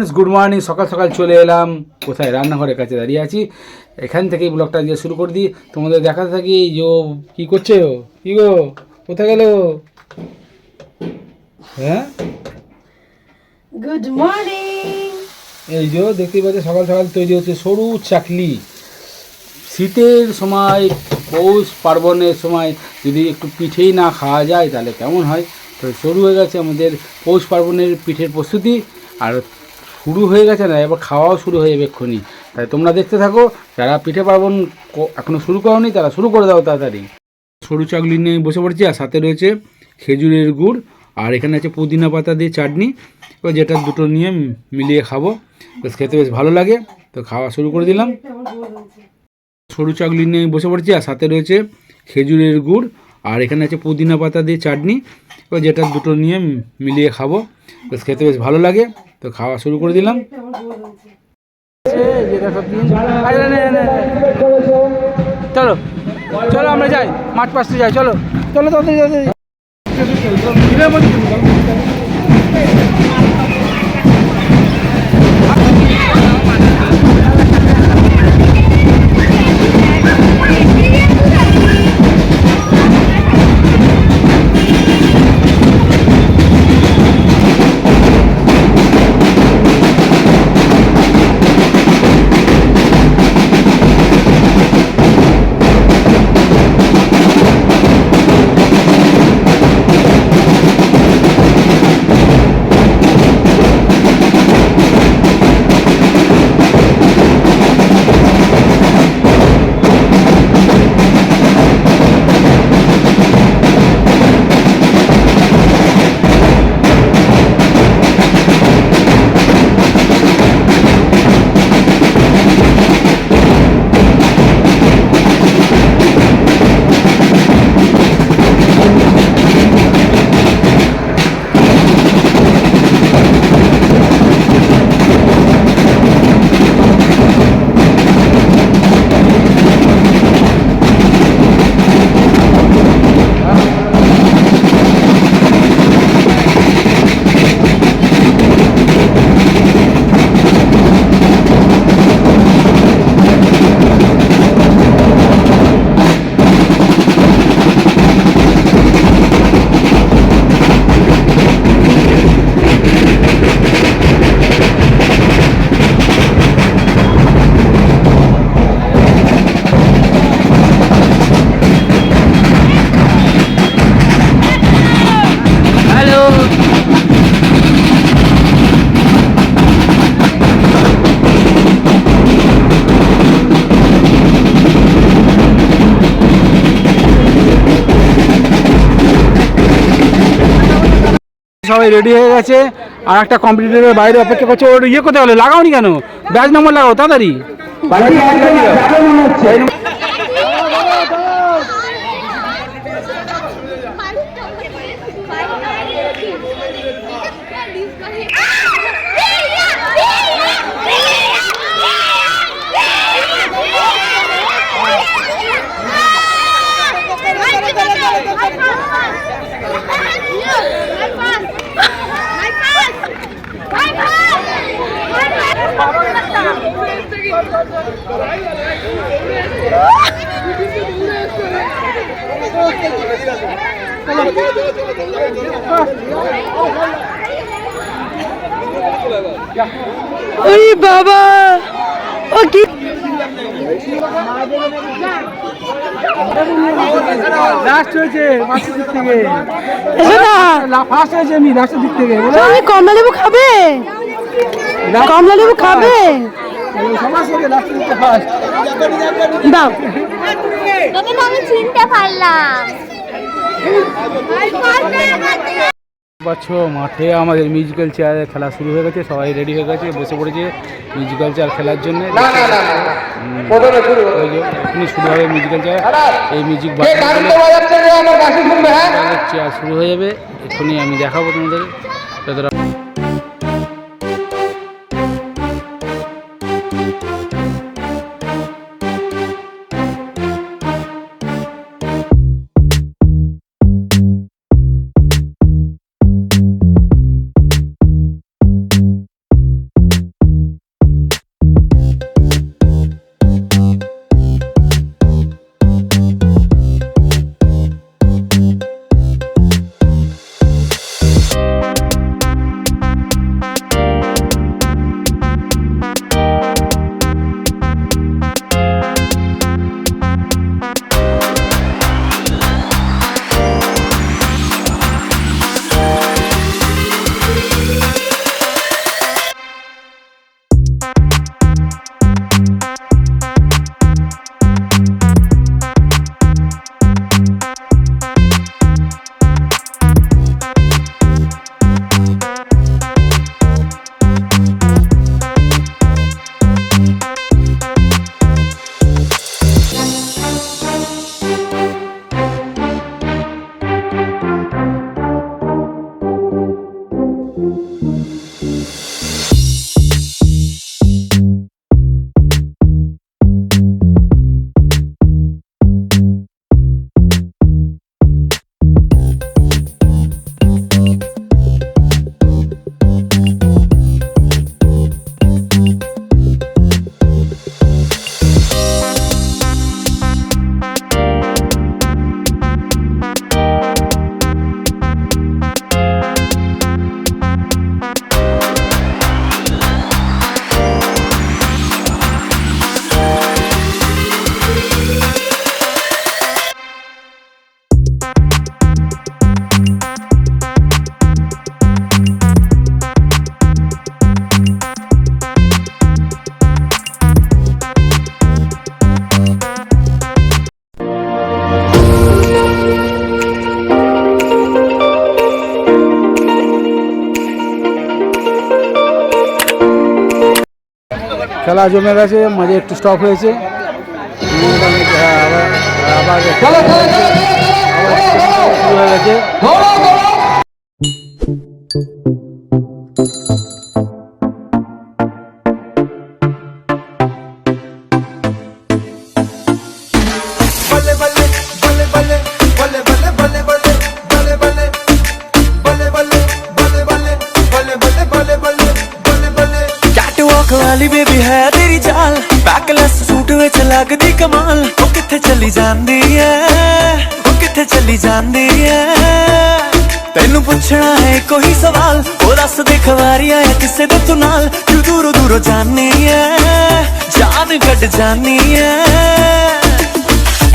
Friends good morning সকাল সকাল চলে এলাম। কোথায়? রান্নাঘরের কাছে দাঁড়িয়ে আছি। এখান থেকেই ব্লগটা দিয়ে শুরু করে দিই। তোমাদের দেখাতে থাকি যে ও কী করছে ও? কী গো? কোথায় গেল? হ্যাঁ? গুড মর্নিং এই যে দেখতেই পাচ্ছি সকাল সকাল তৈরি হচ্ছে সরু চাকলি। শীতের সময় পৌষ পার্বণের সময় যদি একটু পিঠেই না খাওয়া যায় তাহলে কেমন হয়? তো শুরু হয়ে গেছে আমাদের পৌষ পার্বণের পিঠের প্রস্তুতি। আর শুরু হয়ে গেছে না, এবার খাওয়াও শুরু হয়ে যাবে এক্ষুনি। তাই তোমরা দেখতে থাকো, যারা পিঠে পার্বণ ক- এখনও শুরু করোনি, তারা শুরু করে দাও তাড়াতাড়ি। সরু চাকলি নিয়ে বসে পড়েছি, আর সাথে রয়েছে খেজুরের গুড়, আর এখানে আছে পুদিনা পাতা দিয়ে চাটনি। এবার যেটা দুটো নিয়ে মিলিয়ে খাব, বেশ খেতে বেশ ভালো লাগে। তো খাওয়া শুরু করে দিলাম। সরু চাকলি নিয়ে বসে পড়েছি, আর সাথে রয়েছে খেজুরের গুড়, আর এখানে আছে পুদিনা পাতা দিয়ে চাটনি। এবার যেটা দুটো নিয়ে মিলিয়ে খাব, বেশ খেতে বেশ ভালো লাগে। তো খাওয়া শুরু করে দিলাম। চলো চলো আমরা যাই, মাঠ পাশে যাই, চলো। চলো তাড়াতাড়ি রেডি হয়ে গেছে। আর একটা কম্পিউটারের বাইরে অপেক্ষা করছে। ওর ইয়ে করতে হলো? লাগাওনি কেন? ব্যাচ নম্বর লাগাও তাড়াতাড়ি। ওরে বাবা! ও কি? লাস্ট হয়েছে মাছের দিক থেকে। ফার্স্ট হয়েছে আমি লাস্টের দিক থেকে কমলা লেবু খাবে? কমলা লেবু খাবে? সমাজ থেকে লাস্টের দিকে ফার্স্ট দাও। তোকে তো আমি চিনতে পারলাম। পাচ্ছ মাঠে আমাদের মিউজিক্যাল চেয়ারের খেলা শুরু হয়ে গেছে সবাই রেডি হয়ে গেছে বসে পড়েছে মিউজিক্যাল চেয়ার খেলার জন্য। এখনই শুরু হবে মিউজিক্যাল চেয়ার এই মিউজিক চেয়ার শুরু হয়ে যাবে এক্ষুনি আমি দেখাবো তোমাদের। খেলা জমে গেছে মাঝে একটু স্টপ হয়েছে হ্যাঁ, আবার আবার আবার শুরু হয়ে গেছে बल्ले बल्ले बल्ले ਕੈਟ ਵਾਲੀ ਬੇਬੀ ਹੈ ਤੇਰੀ ਚਾਲ। ਬੈਕਲੈਸ ਸੂਟ ਵਿੱਚ ਲੱਗਦੀ ਕਮਾਲ। ਉਹ ਕਿੱਥੇ ਚਲੀ ਜਾਂਦੀ ਐ? ਉਹ ਕਿੱਥੇ ਚੱਲੀ ਜਾਂਦੀ ਐ? ਤੈਨੂੰ ਪੁੱਛਣਾ ਹੈ ਕੋਈ ਸਵਾਲ। ਉਹ ਦੱਸ ਦੇ ਖਵਾਰੀ ਆਇਆ ਕਿਸੇ ਦੇ ਤੂੰ ਨਾਲ। ਤੂੰ ਦੂਰੋਂ ਦੂਰੋਂ ਜਾਣੀ ਐ। ਜਾਨ ਕੱਢ ਜਾਣੀ ਐ।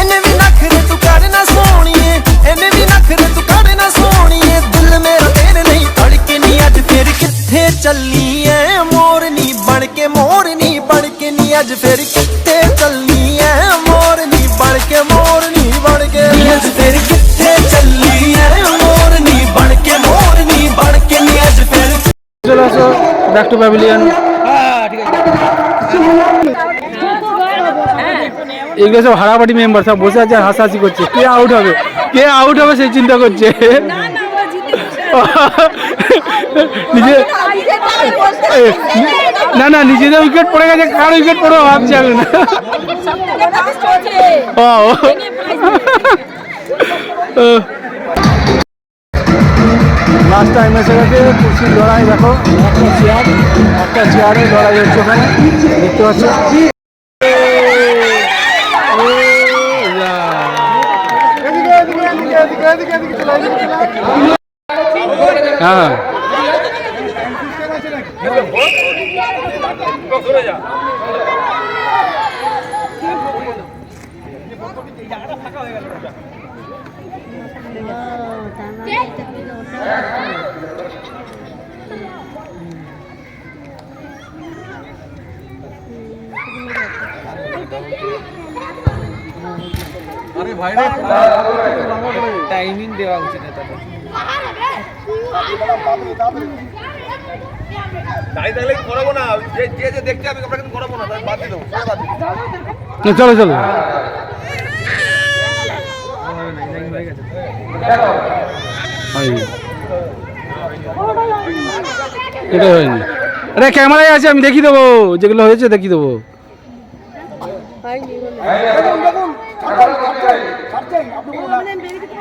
ਇਹਨੇ ਵੀ ਨਖਰੇ ਤੂੰ ਕਰ ਨਾ ਸੋਣੀਏ। ਇਹਨੇ ਵੀ ਨਖਰੇ ਤੂੰ ਕਰ ਨਾ ਸੋਣੀਏ। ਦਿਲ ਮੇਰਾ ਤੇਰੇ ਲਈ ਧੜਕੇ ਨਹੀਂ ਅੱਜ ਫਿਰ ਕਿੱਥੇ ਚੱਲੀ ਐ के मोरनी बड़के नी अज फिर कितने चलनी है। मोरनी बड़के मोरनी बड़के अज फिर कितने चलनी है। मोरनी बड़के मोरनी बड़के नी अज फिर चलो सो बैक टू पैविलियन এগুলো সব হারাপাটি মেম্বার সব বসে আছে আর হাসাহাসি করছে কে আউট হবে? কে আউট হবে সেই চিন্তা করছে? নিজে না না নিজেদের উইকেট পড়ে গেছে কার উইকেট পড়বে ভাবছি আমি না। লাস্ট টাইম এসে গেছে কুর্সির লড়াই দেখো। একটা চেয়ার একটা চেয়ারে লড়াই হচ্ছে ওখানে দেখতে পাচ্ছ? হ্যাঁ। ধরে যা আরে ভাই রে টাইমিং দেওয়া উচিত না তাদের তাই তাহলে করাবো না? যে যে যে দেখতে আমি আমরা কিন্তু করাবো না তাই বাদ দিয়ে দেবো বাদ দিয়ে দেবো। না, চলো চলো। হয়নি। এটাই হয়নি। আরে ক্যামেরায় আছে আমি দেখিয়ে দেবো। যেগুলো হয়েছে দেখিয়ে দেবো।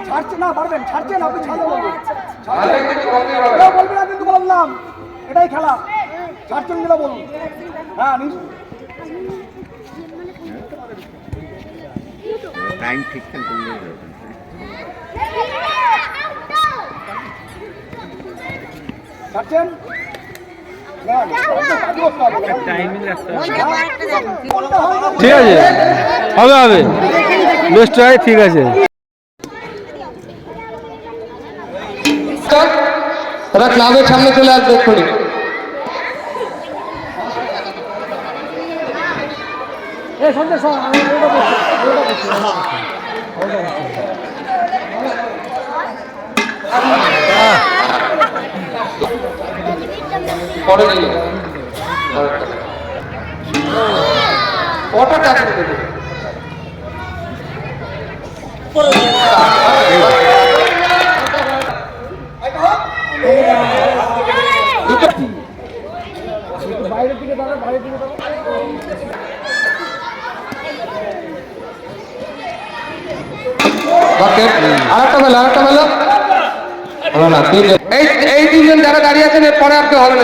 ছাড়ছেন না পারবেন ছাড়ছেন আপনি ছাড়তে বলবেন কিন্তু বললাম। এটাই খেলা। ছাড়ছেন কিনা বলুন। হ্যাঁ। ছাড়ছেন? ঠিক আছে। হবে হবে। বেস্ট হয় ঠিক আছে। তারা ক্লাবের সামনে চলে আসবে এক্ষুনি। পরে ওটা টাকা দেবে বাকেট। আরেকটা মেলা আরেকটা মেলা না, তিনজন। এই এই তিনজন যারা দাঁড়িয়ে আছেন, এরপরে আর কেউ হবে না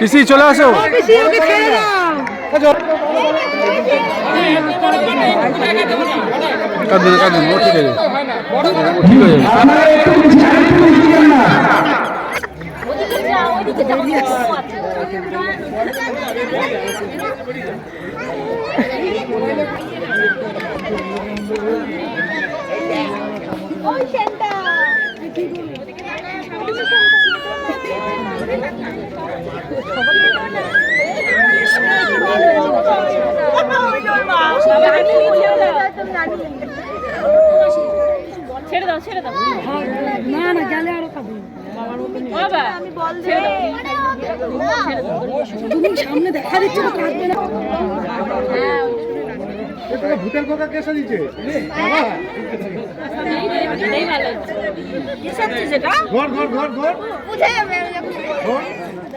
পিসি চলে আসো। পিসি ওকে ছেড়ে দাও। কাঁদুন কাঁদুন ও ঠিক আছে ও ঠিক আছে ওদিকে ছেড়ে দাও ছেড়ে দাও না না গেলে আরও খাবে বাবা আমি বল ছেড়ে দাও তুমি সামনে দেখা দিচ্ছ তো কাঁদবে না ভূতের কথা কে সাজিয়েছে এটাই ভালো কি সত্যি সেটা ঘর ঘর ঘর ঘর বুঝে যাবে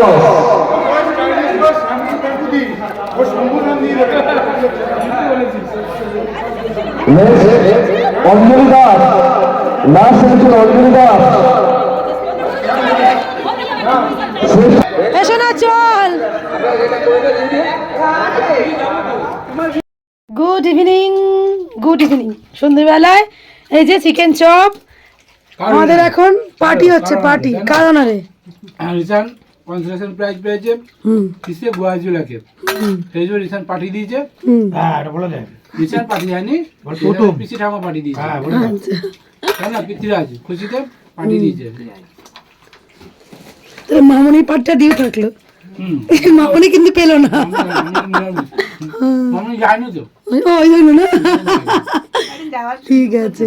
সাইটা Bose Anjali Das Anjali Das good evening good evening সন্ধ্যেবেলায় এই যে চিকেন চপ আমাদের এখন পার্টি হচ্ছে পার্টি কারণারে রিসান কনসেশন প্রাইজ পেয়েছে। হুম। কিসে? গোয়াজুলাকে সেই জন্য রিসান পাঠিয়ে দিয়েছে। হুম। রিসান পাঠিয়ে যায়নি পিসি ঠামা পাঠিয়ে দিয়েছে। আচ্ছা। তাই না? পিতৃরাজ খুশিতে পাঠিয়ে দিয়েছে। মামনি পাটটা দিয়ে থাকল। হুম। মামনি কিন্তু পেল না। আমি জানি তো? ওই জন্য না? ঠিক আছে।